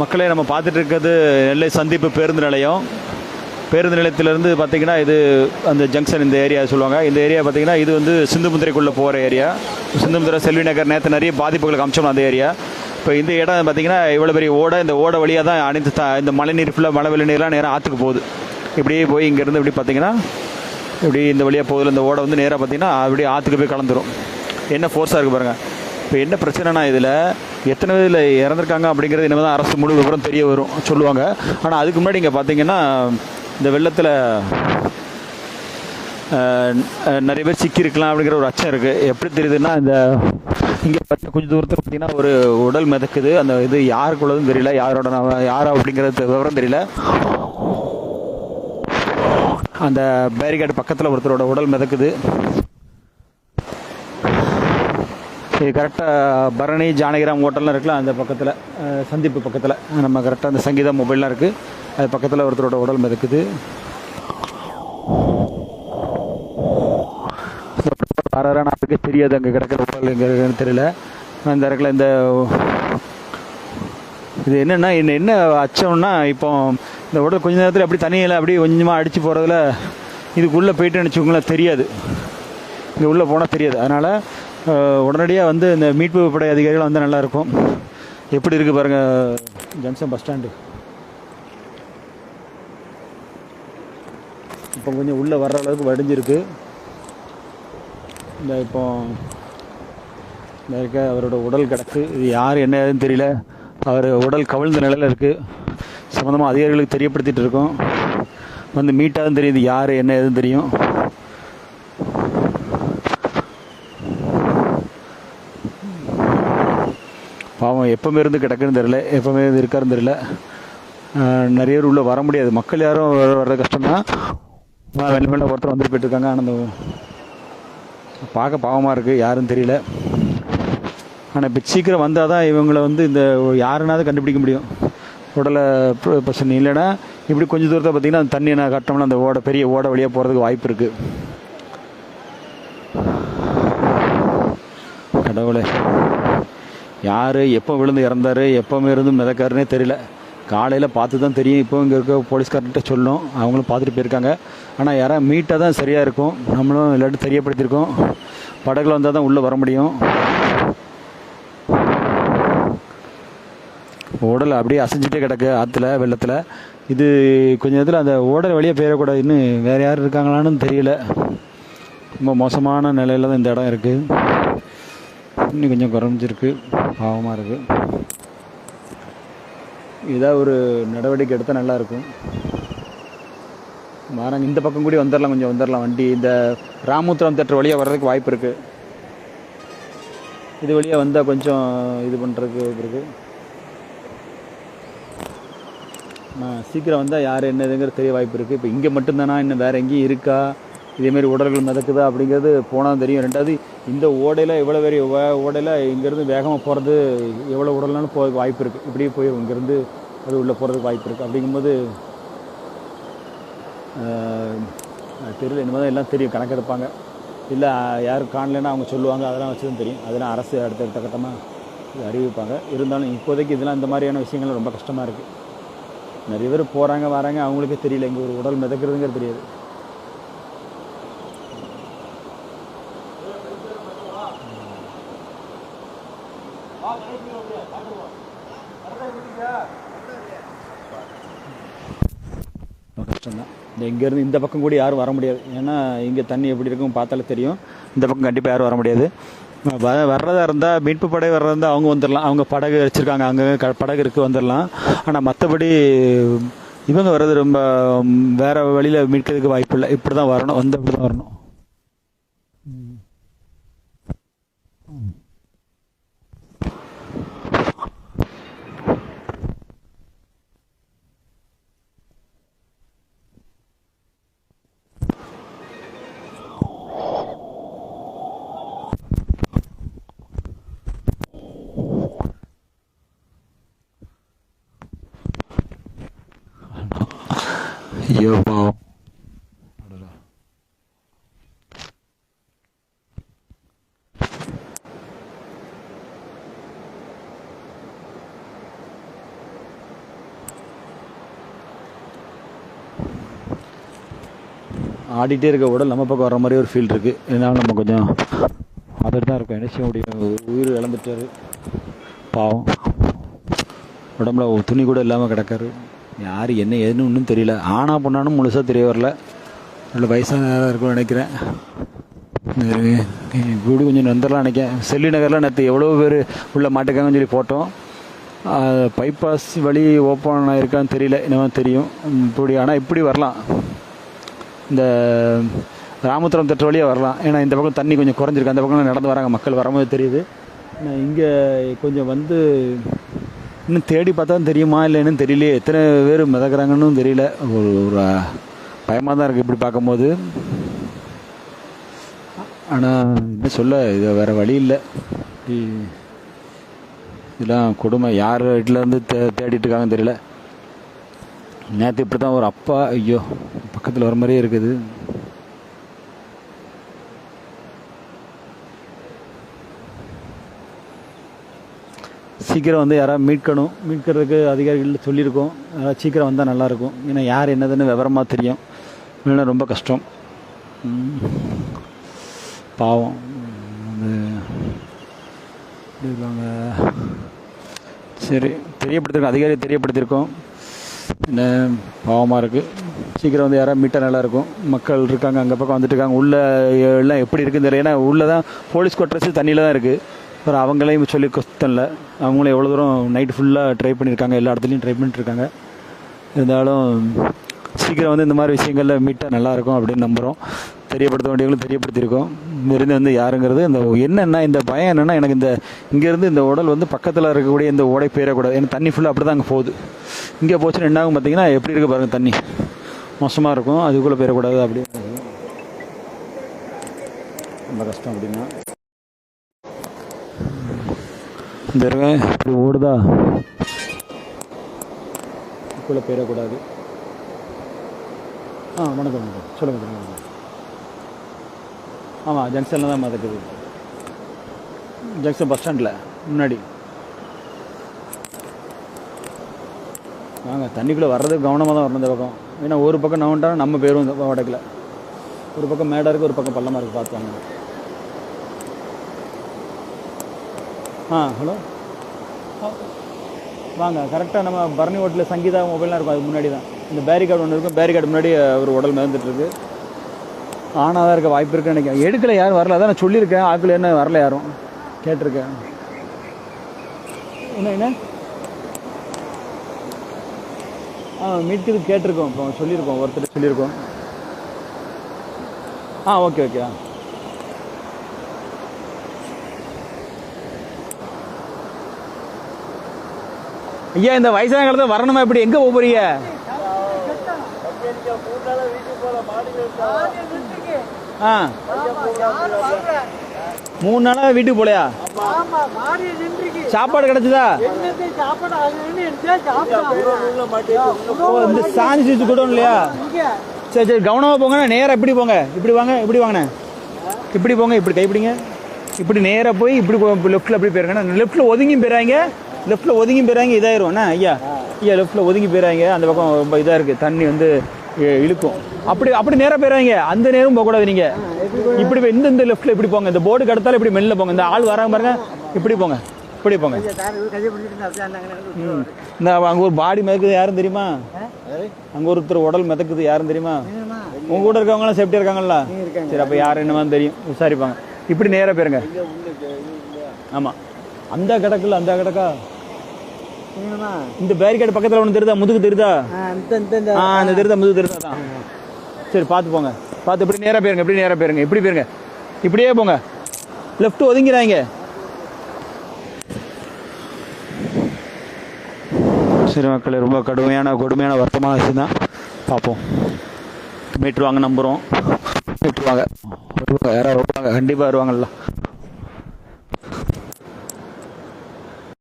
மக்களே நம்ம பார்த்துட்டு இருக்கிறது நெல்லை சந்திப்பு பேருந்து நிலையம். பேருந்து நிலையத்திலேருந்து பார்த்தீங்கன்னா இது அந்த ஜங்ஷன் இந்த ஏரியா சொல்லுவாங்க. இந்த ஏரியா பார்த்தீங்கன்னா இது வந்து சிந்துமுந்திரைக்குள்ளே போகிற ஏரியா சிந்துமுந்திரை செல்வி நகர் நேற்று நிறைய பாதிப்புகளுக்கு அம்சம் அந்த ஏரியா இப்போ இந்த இடம் பார்த்தீங்கன்னா இவ்வளோ பெரிய ஓடை இந்த ஓடை வழியாக தான் அனைத்து த இந்த மழைநீர் ஃபுல்லாக மழை வெளி நீர்லாம் நேராக ஆற்றுக்கு போகுது. இப்படியே போய் இங்கேருந்து இப்படி பார்த்தீங்கன்னா இப்படி இந்த வழியாக போகுதில் இந்த ஓடை வந்து நேராக பார்த்தீங்கன்னா அப்படியே ஆற்றுக்கு போய் கலந்துரும். என்ன ஃபோர்ஸாக இருக்குது பாருங்கள் இப்போ என்ன பிரச்சனைனா இதில் எத்தனை இதில் இறந்துருக்காங்க அப்படிங்கிறது இனிமேல் தான் அரசு முழு விவரம் தெரிய வரும் சொல்லுவாங்க. ஆனால் அதுக்கு முன்னாடி இங்கே பார்த்தீங்கன்னா இந்த வெள்ளத்தில் நிறைய பேர் சிக்கியிருக்கலாம் அப்படிங்கிற ஒரு அச்சம் இருக்குது எப்படி தெரியுதுன்னா இந்த இங்கே கொஞ்சம் தூரத்தில் பார்த்தீங்கன்னா ஒரு உடல் மிதக்குது. அந்த இது யாருக்குள்ளதும் தெரியல. யாரோட நா- யார் அப்படிங்கிறது விவரம் தெரியல. அந்த பேரிகார்டு பக்கத்தில் ஒருத்தரோட உடல் மிதக்குது. இது கரெக்டாக பரணி ஜானகிராம் ஹோட்டல்லாம் இருக்குல்ல அந்த பக்கத்தில் சந்திப்பு பக்கத்தில். நம்ம கரெக்டாக அந்த சங்கீதா மொபைல்லாம் இருக்குது அது பக்கத்தில் ஒருத்தரோட உடல் மிதக்குது. யாராரா நமக்கு தெரியாது அங்கே கிடக்கிற உடல் தெரியல. அந்த இடத்துல இந்த இது என்னென்னா என்ன என்ன அச்சம்னா இப்போ இந்த உடல் கொஞ்ச நேரத்தில் அப்படி தண்ணியில் அப்படியே கொஞ்சமாக அடித்து போகிறதுல இதுக்குள்ளே போயிட்டு நினச்சிக்கோங்களேன் தெரியாது. இங்கே உள்ளே போனால் தெரியாது. அதனால் உடனடியாக வந்து இந்த மீட்பு படை அதிகாரிகள் வந்து நல்லாயிருக்கும். எப்படி இருக்குது பாருங்கள் ஜங்ஷன் பஸ் ஸ்டாண்டு. இப்போ கொஞ்சம் உள்ளே வர்ற அளவுக்கு வடிஞ்சிருக்கு. இந்த இப்போ இருக்க அவரோட உடல் கிடக்கு. இது யார் என்ன ஏதுன்னு தெரியல. அவர் உடல் கவிழ்ந்த நிலையில் இருக்குது சம்மந்தமாக அதிகாரிகளுக்கு தெரியப்படுத்திகிட்டு இருக்கோம். வந்து மீட்டாதான் தெரியுது யார் என்ன ஏதுன்னு தெரியும் பாவம் எப்போவுமே இருந்து கிடக்குன்னு தெரில எப்போவுமே இருந்து இருக்காருன்னு தெரில நிறைய பேர் உள்ளே வர முடியாது. மக்கள் யாரும் வர- வர்றது கஷ்டம்தான் வெள்ள மேலே ஒருத்தர் வந்துட்டு போயிட்டுருக்காங்க. ஆனால் அந்த பார்க்க பாவமாக இருக்குது யாரும் தெரியல. ஆனால் இப்போ சீக்கிரம் வந்தால் தான் இவங்களை வந்து இந்த யாருனாவது கண்டுபிடிக்க முடியும். உடலை பிரச்சனை இல்லைன்னா இப்படி கொஞ்சம் தூரத்தை பார்த்தீங்கன்னா அந்த தண்ணி நான் கட்டோம்னா அந்த ஓடை பெரிய ஓடை வழியாக போகிறதுக்கு வாய்ப்பு இருக்குது கடவுளே. யார் எப்போ விழுந்து இறந்தாரு எப்போ இருந்து மிதக்காருன்னே தெரியல. காலையில் பார்த்து தான் தெரியும். இப்போ இங்கே இருக்க போலீஸ்கார்கிட்ட சொல்லணும் அவங்களும் பார்த்துட்டு போயிருக்காங்க. ஆனால் யாராவது மீட்டாக தான் சரியாக இருக்கும். நம்மளும் இல்லாட்டி தெரியப்படுத்தியிருக்கோம். படகுல வந்தால் தான் உள்ளே வர முடியும். உடல் அப்படியே அசைஞ்சிட்டே கிடக்கு ஆற்றுல வெள்ளத்தில். இது கொஞ்சம் நேரத்தில் அந்த ஓடல் வழியாக போயிடக்கூடாது இன்னும் வேறு யார் இருக்காங்களான்னு தெரியல. ரொம்ப மோசமான நிலையில் தான் இந்த இடம் இருக்குது இன்னும் கொஞ்சம் குறைஞ்சிருக்கு. பாவமாக இருக்குது இதாக ஒரு நடவடிக்கை எடுத்தால் நல்லாயிருக்கும் மாறாங்க இந்த பக்கம் கூடி வந்துடலாம் கொஞ்சம் வந்துடலாம் வண்டி இந்த ராமூத்திரம் தேட்டர் வழியாக வர்றதுக்கு வாய்ப்பு இருக்குது இது வழியாக வந்தால் கொஞ்சம் இது பண்ணுறதுக்கு வாய்ப்பு இருக்குது நான் சீக்கிரம் வந்தால் யார் என்னதுங்கிறது தெரிய வாய்ப்பு இருக்குது இப்போ இங்கே மட்டும்தானா இன்னும் வேறு எங்கேயும் இருக்கா? இதேமாரி உடல்கள் மிதக்குதா அப்படிங்கிறது போனால் தெரியும். ரெண்டாவது இந்த ஓடையில் எவ்வளோ பெரிய ஓடையில் இங்கேருந்து வேகமாக போகிறது எவ்வளோ உடல்னாலும் போகிறதுக்கு வாய்ப்பு இருக்குது இப்படியே போயிடும் இங்கேருந்து அது உள்ளே போகிறதுக்கு வாய்ப்பு இருக்குது அப்படிங்கும்போது தெரியல. இனிமேல் எல்லாம் தெரியும். கணக்கெடுப்பாங்க இல்லை யாரும் காணலைன்னா அவங்க சொல்லுவாங்க. அதெல்லாம் வச்சு தான் தெரியும். அதெல்லாம் அரசு அடுத்தடுத்த கட்டமாக அறிவிப்பாங்க. இருந்தாலும் இப்போதைக்கு இதெல்லாம் இந்த மாதிரியான விஷயங்கள்லாம் ரொம்ப கஷ்டமாக இருக்குது நிறைய பேர் போகிறாங்க வராங்க. அவங்களுக்கே தெரியல. இங்கே ஒரு உடல் மிதக்கிறதுங்கிறது தெரியாது. ரொம்ப கஷ்டம்தான். இந்த இங்கேருந்து இந்த பக்கம் கூட யாரும் வர முடியாது. ஏன்னா இங்கே தண்ணி எப்படி இருக்கும் பார்த்தாலே தெரியும். இந்த பக்கம் கண்டிப்பாக யாரும் வர முடியாது. வ வர்றதா இருந்தால் மீட்பு படை வர்றதா இருந்தால் அவங்க வந்துடலாம். அவங்க படகு வச்சுருக்காங்க. அங்கே க படகு இருக்குது வந்துடலாம். ஆனால் மற்றபடி இவங்க வர்றது ரொம்ப வேறு வேற வழியில் மீட்கிறதுக்கு வாய்ப்பு இல்லை. இப்படி தான் வரணும். வந்து இப்படி தான் வரணும். ஏவாம் ஆடிட்டே இருக்க கூட நம்ம பக்கம் வர மாதிரி ஒரு ஃபீல் இருக்குது இதனால் நம்ம கொஞ்சம் அதில் தான் இருக்கும். முடியும் உயிர் இழந்துட்டார். பாவம். உடம்புல துணி கூட இல்லாமல் கிடக்காரு. யார் என்ன ஏதுன்னு ஒன்றும் தெரியல. ஆனா பொண்ணானும் முழுசாக தெரிய வரல. நல்ல வயசான இருக்கும்னு நினைக்கிறேன். இப்படி கொஞ்சம் வந்துடலாம் நினைக்கிறேன் செல்லி நகரில் நேற்று எவ்வளோ பேர் உள்ள மாட்டுக்காங்கன்னு சொல்லி போட்டோம். பைபாஸ் வழி ஓப்பன் ஆயிருக்கான்னு தெரியல. இன்னும் தெரியும். இப்படி ஆனால் இப்படி வரலாம். இந்த ராமபுரம் தட்டு வழியாக வரலாம். ஏன்னா இந்த பக்கம் தண்ணி கொஞ்சம் குறைஞ்சிருக்கு. அந்த பக்கம் நடந்து வராங்க மக்கள். வரும்போது தெரியுது. ஆனால் இங்கே கொஞ்சம் வந்து இன்னும் தேடி பார்த்தா தெரியுமா இல்லைன்னு தெரியலையே. எத்தனை பேர் மிதக்கிறாங்கன்னு தெரியல. ஒரு ஒரு பயமாக தான் இருக்குது இப்படி பார்க்கும்போது. ஆனால் என்ன சொல்ல இது வேறு வழி இல்லை. இதெல்லாம் கொடுமை. யார் வீட்டிலேருந்து தே தேடிட்டு இருக்காங்கன்னு தெரியல. நேற்று இப்படி தான் ஒரு அப்பா ஐயோ பக்கத்தில் வர மாதிரியே இருக்குது. சீக்கிரம் வந்து யாராவது மீட்கணும் மீட்கிறதுக்கு அதிகாரிகள் சொல்லியிருக்கோம். யாராவது சீக்கிரம் வந்தால் நல்லாயிருக்கும். ஏன்னா யார் என்னதுன்னு விவரமாக தெரியும். இல்லைன்னா ரொம்ப கஷ்டம். பாவம். எப்படி இருக்காங்க. சரி தெரியப்படுத்திருக்கோம். அதிகாரி தெரியப்படுத்தியிருக்கோம். என்ன பாவமாக இருக்குது சீக்கிரம் வந்து யாராவது மீட்டால் நல்லாயிருக்கும். மக்கள் இருக்காங்க அங்கே பக்கம் வந்துட்டு இருக்காங்க. உள்ளே எல்லாம் எப்படி இருக்குன்னு தெரியல. ஏன்னா உள்ளே தான் போலீஸ் குவார்ட்டர்ஸ் தண்ணியில் தான் இருக்குது அப்புறம் அவங்களையும் சொல்லி கஷ்டம் இல்லை அவங்களும் எவ்வளோ தூரம் நைட்டு ஃபுல்லாக ட்ரை பண்ணியிருக்காங்க எல்லா இடத்துலையும் ட்ரை பண்ணிட்டுருக்காங்க இருந்தாலும் சீக்கிரம் வந்து இந்த மாதிரி விஷயங்களில் மீட்டாக நல்லாயிருக்கும் அப்படின்னு நம்புகிறோம் தெரியப்படுத்த வேண்டியவங்களும் தெரியப்படுத்தியிருக்கோம். இருந்து வந்து யாருங்கிறது இந்த என்னென்னா இந்த பயம் என்னென்னா எனக்கு இந்த இங்கேருந்து இந்த உடல் வந்து பக்கத்தில் இருக்கக்கூடிய இந்த ஓடை போயிடக்கூடாது ஏன்னா தண்ணி ஃபுல்லாக அப்படி தான் அங்கே போகுது. இங்கே போச்சுன்னா என்ன ஆகும் பார்த்தீங்கன்னா எப்படி இருக்கு பாருங்கள் தண்ணி. மோசமாக இருக்கும் அதுக்குள்ளே போயிடக்கூடாது அப்படின்னு. ரொம்ப கஷ்டம் அப்படின்னா. இந்த இப்படி ஓடுதா? இதுக்குள்ளே போயிடக்கூடாது. ஆ வணக்கம் வணக்கம். சொல்லுங்கள் சொல்லுங்கள் ஆமாம் ஜங்ஷனில் தான் மதக்குது. ஜங்ஷன் பஸ் ஸ்டாண்டில் முன்னாடி. வாங்க தண்ணிக்குள்ளே வர்றதுக்கு கவனமாக தான் வரணும் இந்த பக்கம். ஏன்னா ஒரு பக்கம் நவன்ட்டாலும் நம்ம பேரும் வடக்கில். ஒரு பக்கம் மேடாக இருக்குது ஒரு பக்கம் பள்ளமாக இருக்குது பார்த்து வாங்க. ஆ ஹலோ. வாங்க கரெக்டாக நம்ம பரணி ஹோட்டலில் சங்கீதா மொபைல்லாம் இருக்கும் அதுக்கு முன்னாடி தான். இந்த பேரிகார்டு ஒன்று இருக்கும் பேரிகார்டு முன்னாடி ஒரு உடல் மிதந்துட்டு இருக்கு ஆனாக தான் இருக்க வாய்ப்பு இருக்குன்னு நினைக்கிறேன். எடுக்கல யாரும் வரல அதான் நான் சொல்லியிருக்கேன். ஆக்கில் என்ன வரல யாரும்? கேட்டிருக்கேன். என்ன என்ன? ஆ மீட்டுக்கு கேட்டிருக்கோம் இப்போ சொல்லியிருக்கோம் ஒருத்தர் சொல்லியிருக்கோம். ஆ ஓகே ஓகே ஆ. ஐயா இந்த வயசான காலத்துல வரணுமா எப்படி? எங்க போறீங்க? ஆ. மூணு நாளா வீட்டுக்கு போலையா? சாப்பாடு கிடைச்சதா? இந்த சாஞ்சி சுவிட்ச் கூட இல்லையா சரி சரி கவனமா போங்க. நேரா இப்படி போங்க. இப்படி வாங்க இப்படி வாங்கண்ணே இப்படி போங்க இப்படி கைப்பிடிங்க. இப்படி நேரா போய் இப்படி லெஃப்ட்ல அப்படி போயிருங்க. லெஃப்ட்ல ஒதுங்கி போயிறாங்க லெஃப்ட்ல ஒதுங்கி போயிறாங்க இதாயிரும். என்ன ஐயா? ஐயா லெஃப்ட்ல ஒதுங்கி போயிறாங்க அந்த பக்கம் ரொம்ப இதா இருக்கு. தண்ணி வந்து இ- இழுக்கும். அப்படி அப்படி நேரா போயிறாங்க. அந்த நேரம் போக கூடாது நீங்க இப்படி போய் இந்த இந்த லெஃப்ட்ல இப்படி போங்க. இந்த போர்டு கடத்தால இப்படி மெல்ல போங்க. இந்த ஆள் வராங்க பாருங்க இப்படி போங்க. இப்படி போங்க. இந்த அங்க ஒரு பாடி மிதக்குது யாரும் தெரியுமா? அங்க ஒருத்தர் உடல் மிதக்குது யாரும் தெரியுமா? உங்க கூட இருக்கவங்க எல்லாம் சேஃப்டியா இருக்காங்கல்ல சரி அப்ப யாரு என்னமா தெரியும். விசாரிப்பாங்க. இப்படி நேரா போயிருங்க. ஆமா. அந்த கிடக்குல அந்த கிடக்கா? இந்த பேரிகேட் பக்கத்துல ஒன்று தெரியுதா? முதுகு தெரியுதா? இந்த இந்த இந்த ஆ அந்த தெரியுதா? முதுகு தெரியுதா? தான் சரி பார்த்து போங்க. பார்த்து இப்படி நேரா போயிருங்க இப்படி நேரா போயிருங்க இப்படி போயிருங்க? இப்படியே போங்க. லெஃப்ட் ஒதுங்கிறாங்க சரி மக்களே ரொம்ப கடுமையான கொடுமையான வருத்தமான விஷயம் தான் பார்ப்போம் மீட்ருவாங்க நம்புகிறோம் மீட்ருவாங்க வருவாங்க யாராவது வருவாங்க கண்டிப்பாக வருவாங்கல்ல.